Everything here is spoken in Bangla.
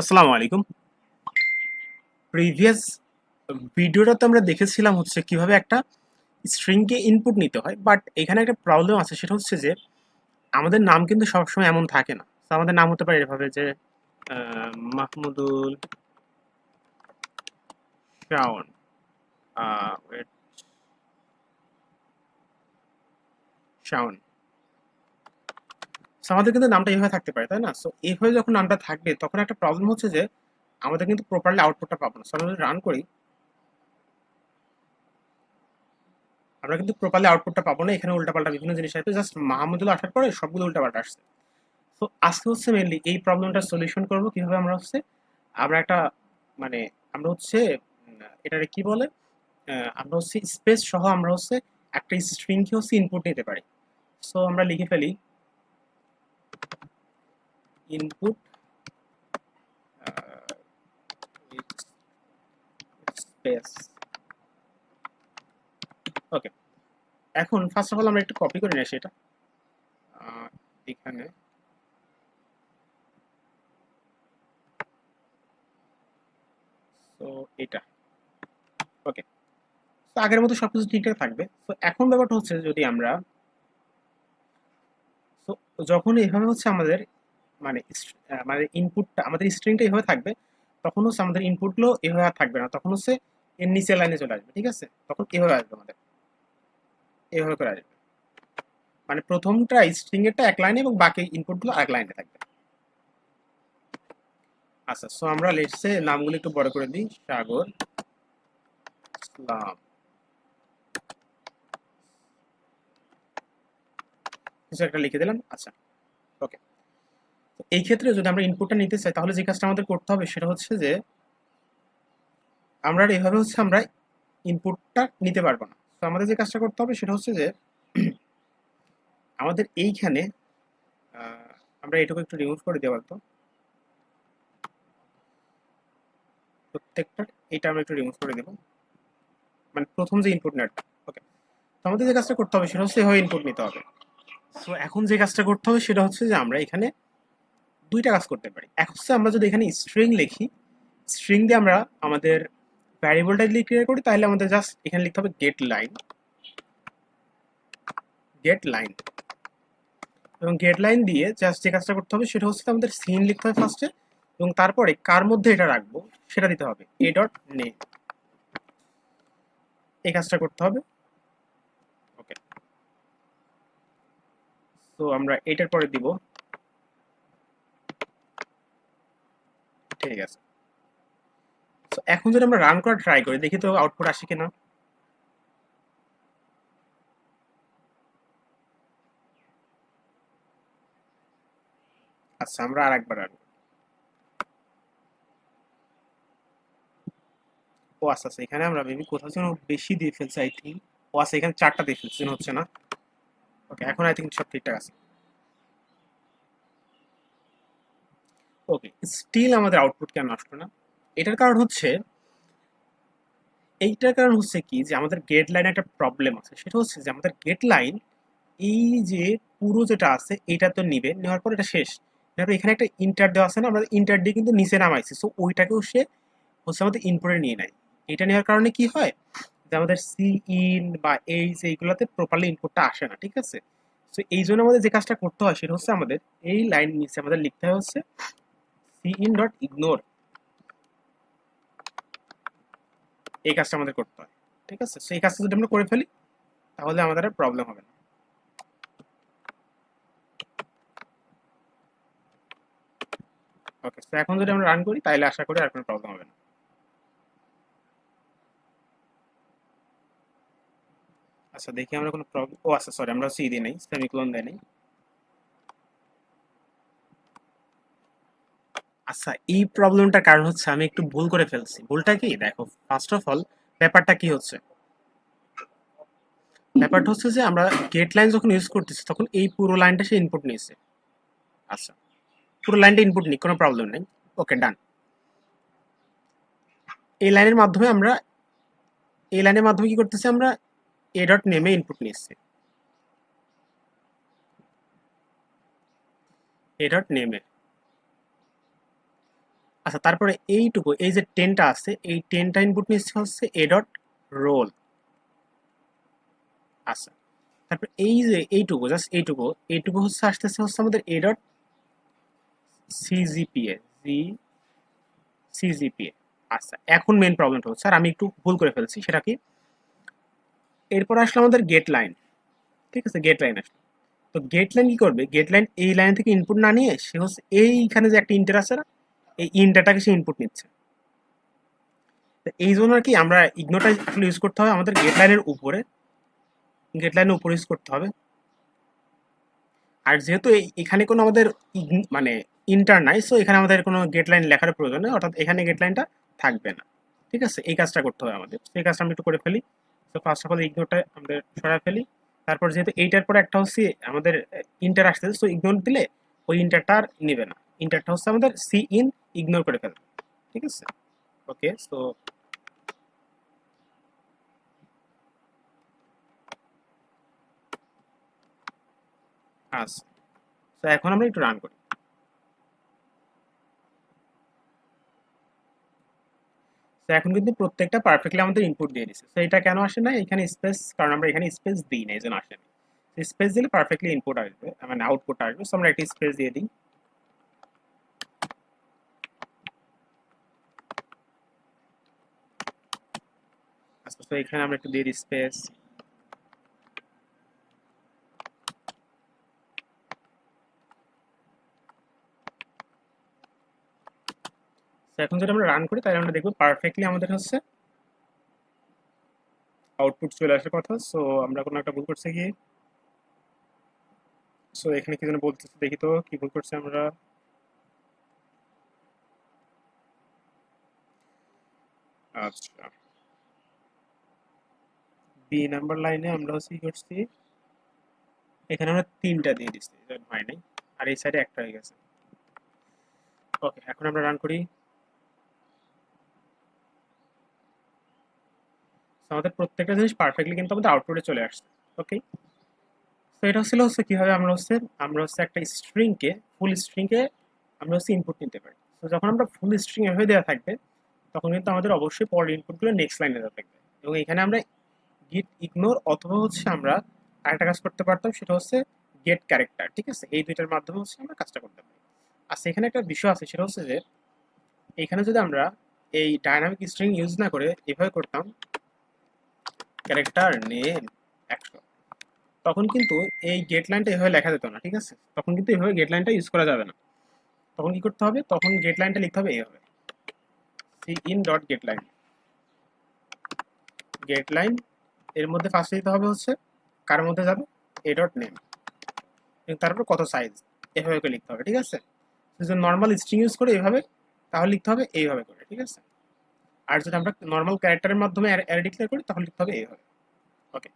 আসসালামু আলাইকুম। প্রিভিয়াস ভিডিওটাতে আমরা দেখেছিলাম হচ্ছে কীভাবে একটা স্ট্রিংকে ইনপুট নিতে হয় বাট এখানে একটা প্রবলেম আছে, সেটা হচ্ছে যে আমাদের নাম কিন্তু সবসময় এমন থাকে না। তো আমাদের নাম হতে পারে এভাবে যে মাহমুদুল শাওন শাওন। So, আমাদের কিন্তু নামটা এইভাবে থাকতে পারে তাই না? সো এইভাবে যখন নামটা থাকবে তখন একটা প্রবলেম হচ্ছে যে আমাদের কিন্তু প্রপারলি আউটপুটটা পাবো না। সো আমরা রান করি। আমরা কিন্তু প্রপারলি আউটপুটটা পাবো না এখানে উল্টাপাল্টা বিভিন্ন জিনিস আসবে। জাস্ট মাহমুদুল আসার পরে সবগুলো উল্টাপাল্টা আসছে। তো আজকে হচ্ছে মেনলি এই প্রবলেমটা সলিউশন করব কীভাবে আমরা হচ্ছে আমরা একটা মানে আমরা হচ্ছে এটারে কি বলে? আমরা হচ্ছে স্পেস সহ আমরা হচ্ছে একটা স্ট্রিংকে হচ্ছে ইনপুট নিতে পারি। সো আমরা লিখে ফেলি। ইনপুট স্পেস ওকে এখন ফার্স্ট অফ অল আমরা একটু কপি করে নিয়ে আসি এটা এখানে। তো এটা। ওকে তো আগের মতো সবকিছু ঠিকঠাক থাকবে। তো এখন ব্যাপারটা হচ্ছে যদি আমরা তো যখন এইভাবে হচ্ছে আমাদের মানে ইস- আমাদের ইনপুটটা আমাদের স্ট্রিংটা এইভাবে থাকবে, তখন হচ্ছে আমাদের ইনপুটগুলো এভাবে আর থাকবে না। তখন হচ্ছে এর নিচে লাইনে চলে আসবে, ঠিক আছে? তখন এভাবে আসবে আমাদের। এভাবে করে আসবে। মানে প্রথমটা স্ট্রিং এরটা এক লাইনে এবং বাকি ইনপুটগুলো এক লাইনে থাকবে। আচ্ছা সো আমরা লেটসে নামগুলো একটু বড় করে দিই। সাগর ইসলাম কিছু একটা লিখে দিলাম। আচ্ছা ওকে এই ক্ষেত্রে যদি আমরা ইনপুটটা নিতে চাই, তাহলে যে কাজটা আমাদের করতে হবে সেটা হচ্ছে যে, আমরা এভাবে হচ্ছে আমরা ইনপুটটা নিতে পারব না। তো আমাদের যে কাজটা করতে হবে সেটা হচ্ছে যে, আমাদের এইখানে আমরা এটুকু একটু রিমুভ করে দেওয়া তো। প্রত্যেকটা এটা আমরা একটু রিমুভ করে দেবো। মানে প্রথম যে ইনপুট নেটটা ওকে তো আমাদের যে কাজটা করতে হবে সেটা হচ্ছে এভাবে ইনপুট নিতে হবে। সো এখন যে কাজটা করতে হবে সেটা হচ্ছে যে আমরা এখানে দুইটা কাজ করতে পারি। এক হচ্ছে আমরা যদি এখানে স্ট্রিং লিখি স্ট্রিং দিয়ে আমরা আমাদের ভ্যারিয়েবলটা যদি ক্রিয়েট করি, তাহলে আমাদের জাস্ট এখানে লিখতে হবে গেট লাইন গেট লাইন এবং গেট লাইন দিয়ে জাস্ট যে কাজটা করতে হবে, সেটা হচ্ছে আমাদের সিন লিখতে হবে ফার্স্টে এবং তারপরে কার মধ্যে এটা রাখব, সেটা দিতে হবে এ ডট নে এই কাজটা করতে হবে। ওকে তো আমরা এটার পরে দিব। আছে তো এখন যদি আমরা রান করা ট্রাই করি, দেখি তো আউটপুট আসে কিনা। আচ্ছা আমরা আর একবার রান ও আচ্ছা আচ্ছা এখানে আমরা মেবি কোথাও যেন বেশি দিয়ে ফেলছি আই থিঙ্ক ও আচ্ছা এখানে চারটা দিয়ে ফেলছি হচ্ছে না। ওকে এখন আই থিঙ্ক সব ঠিকঠাক আছে। ওকে স্টিল আমাদের আউটপুট কেন আসলো না? এটার কারণ হচ্ছে, এইটার কারণ হচ্ছে কি যে আমাদের গেট লাইনে একটা প্রবলেম আছে। সেটা হচ্ছে যে আমাদের গেট লাইন এই যে পুরো যেটা আছে, এটা তো নিবে। নেওয়ার পর এটা শেষ। নেওয়ার পর এখানে একটা ইন্টার দেওয়া আছে না, আমরা ইন্টার দিয়ে কিন্তু নিচে নামাইছি। সো ওইটাকেও সে হচ্ছে আমাদের ইনপুটে নিয়ে নেয়। এটা নেওয়ার কারণে কি হয়? যে আমাদের সি ইন বা এইচ এইগুলোতে প্রপারলি ইনপুটটা আসে না, ঠিক আছে? সো এই জন্য আমাদের যে কাজটা করতে হয়, সেটা হচ্ছে আমাদের এই লাইন নিচে আমাদের লিখতে হচ্ছে সি ইন ডট ইগনোর এই কাজটা আমাদের করতে হয়, ঠিক আছে? সেই কাজটা যদি আমরা করে ফেলি, তাহলে আমাদের প্রবলেম হবে না। ওকে এখন যদি আমরা রান করি, তাহলে আশা করি আর কোনো প্রবলেম হবে না। আচ্ছা দেখি আমরা কোনো প্রবলেম ও আচ্ছা সরি আমরা সি দিই নাই সেমিকোলন দেয় নাই। আচ্ছা এই প্রবলেমটার কারণ হচ্ছে আমি একটু ভুল করে ফেলছি। ভুলটা কি? দেখো ফার্স্ট অফ অল ব্যাপারটা কি হচ্ছে? ব্যাপারটা হচ্ছে যে আমরা গেট লাইন যখন ইউজ করতেছি, তখন এই পুরো লাইনটা সে ইনপুট নিয়েছে। আচ্ছা পুরো লাইনটা ইনপুট নিই, কোনো প্রবলেম নেই। ওকে ডান এই লাইনের মাধ্যমে আমরা, এই লাইনের মাধ্যমে কি করতেছি আমরা এ ডট নেমে ইনপুট নিচ্ছি এ ডট নেমে আচ্ছা তারপরে এইটুকু, এই যে টেনটা আছে, এই টেনটা ইনপুট নিচ্ছে হচ্ছে এ ডট রোল আচ্ছা তারপর এই যে এইটুকু জাস্ট এইটুকু এইটুকু হচ্ছে আসতেছে হচ্ছে আমাদের A dot CGPA G CGPA আচ্ছা এখন মেন প্রবলেমটা হচ্ছে, আর আমি একটু ভুল করে ফেলছি, সেটা কি? এরপর আসলো আমাদের গেট লাইন ঠিক আছে গেট লাইন আসলো। তো গেট লাইন কি করবে? গেট লাইন এই লাইন থেকে ইনপুট না নিয়ে সে হচ্ছে এইখানে যে একটা ইন্টার আছে না এই ইন্টারটাকে সে ইনপুট নিচ্ছে। এই জন্য আর কি আমরা ইগনোটা ইউজ করতে হবে। আমাদের গেট লাইনের উপরে। গেট লাইনের উপরে ইউজ করতে হবে। আর যেহেতু এখানে কোনো আমাদের মানে ইন্টার নাই সো এখানে আমাদের কোনো গেট লাইন লেখার প্রয়োজন নেই। অর্থাৎ এখানে গেট লাইনটা থাকবে না। ঠিক আছে? এই কাজটা করতে হবে আমাদের। সেই কাজটা আমি একটু করে ফেলি। তো ফার্স্ট অফ অল ইগনোরটা আমাদের সরাই ফেলি। তারপর যেহেতু এইটার পরে একটা হচ্ছে আমাদের ইন্টার আসতেছে সো ইগনোর দিলে ওই ইন্টারটা আর নেবে না। ইন্টারটা হচ্ছে আমাদের সি ইন ইগনোর করে ফেলবে, ঠিক আছে? ওকে সো আচ্ছা তো এখন আমরা একটু রান করি। এখন কিন্তু প্রত্যেকটা পারফেক্টলি আমাদের ইনপুট দিয়ে দিচ্ছে তো এটা কেন আসে না এখানে স্পেস কারণ আমরা এখানে স্পেস দিই না, এই জন্য আসে না স্পেস দিলে পারফেক্টলি ইনপুট আসবে মানে আউটপুট আসবে। সো আমরা একটা স্পেস দিয়ে দিই। তো এখানে আমরা একটু দিয়ে দিই স্পেস এখন যদি আমরা রান করি, তাহলে আমরা দেখব পারফেক্টলি আমাদের হচ্ছে আউটপুট চলে আসার কথা। সো আমরা কোনো একটা ভুল করছি কি সো এখানে কি যেন বলতেছে, দেখি তো কি ভুল করছে আমরা। আচ্ছা। বি নাম্বার লাইনে আমরা কি করছি। এখানে আমরা তিনটা দিয়ে দিচ্ছি হয় নাই। আর এই সাইডে একটা হয়ে গেছে। ওকে এখন আমরা রান করি। আমাদের প্রত্যেকটা জিনিস পারফেক্টলি কিন্তু আমাদের আউটপুটে চলে আসছে ওকে তো এটা হচ্ছিল হচ্ছে কীভাবে আমরা হচ্ছে আমরা হচ্ছে একটা স্ট্রিংকে ফুল স্ট্রিংকে আমরা হচ্ছে ইনপুট নিতে পারি। তো যখন আমরা ফুল স্ট্রিং এভাবে দেওয়া থাকবে, তখন কিন্তু আমাদের অবশ্যই পরের ইনপুটগুলো নেক্সট লাইনে দেওয়া থাকবে। এবং এখানে আমরা গিট ইগনোর অথবা হচ্ছে আমরা আরেকটা কাজ করতে পারতাম, সেটা হচ্ছে গেট ক্যারেক্টার ঠিক আছে? এই দুইটার মাধ্যমে হচ্ছে আমরা কাজটা করতে পারি। আর সেখানে একটা বিষয় আছে, সেটা হচ্ছে যে এখানে যদি আমরা এই ডাইনামিক স্ট্রিং ইউজ না করে এভাবে করতাম ক্যারেক্টার নেম একশো, তখন কিন্তু এই গেট লাইনটা এভাবে লেখা যেত না, ঠিক আছে? তখন কিন্তু এভাবে গেট লাইনটা ইউজ করা যাবে না। তখন কি করতে হবে? তখন গেট লাইনটা লিখতে হবে এইভাবে C in dot gate line gate line এর মধ্যে ফার্স্টে দিতে হবে হচ্ছে কার মধ্যে যাবে? এ ডট নেম এবং তারপর কত সাইজ এভাবে করে লিখতে হবে, ঠিক আছে? যদি নর্মাল স্ট্রিং ইউজ করে এভাবে, তাহলে লিখতে হবে এইভাবে করে, ঠিক আছে? আর যদি আমরা নর্মাল ক্যারেক্টারের মাধ্যমে অ্যারে ডিক্লেয়ার করি, তাহলে লিখতে হবে এইভাবে। ওকে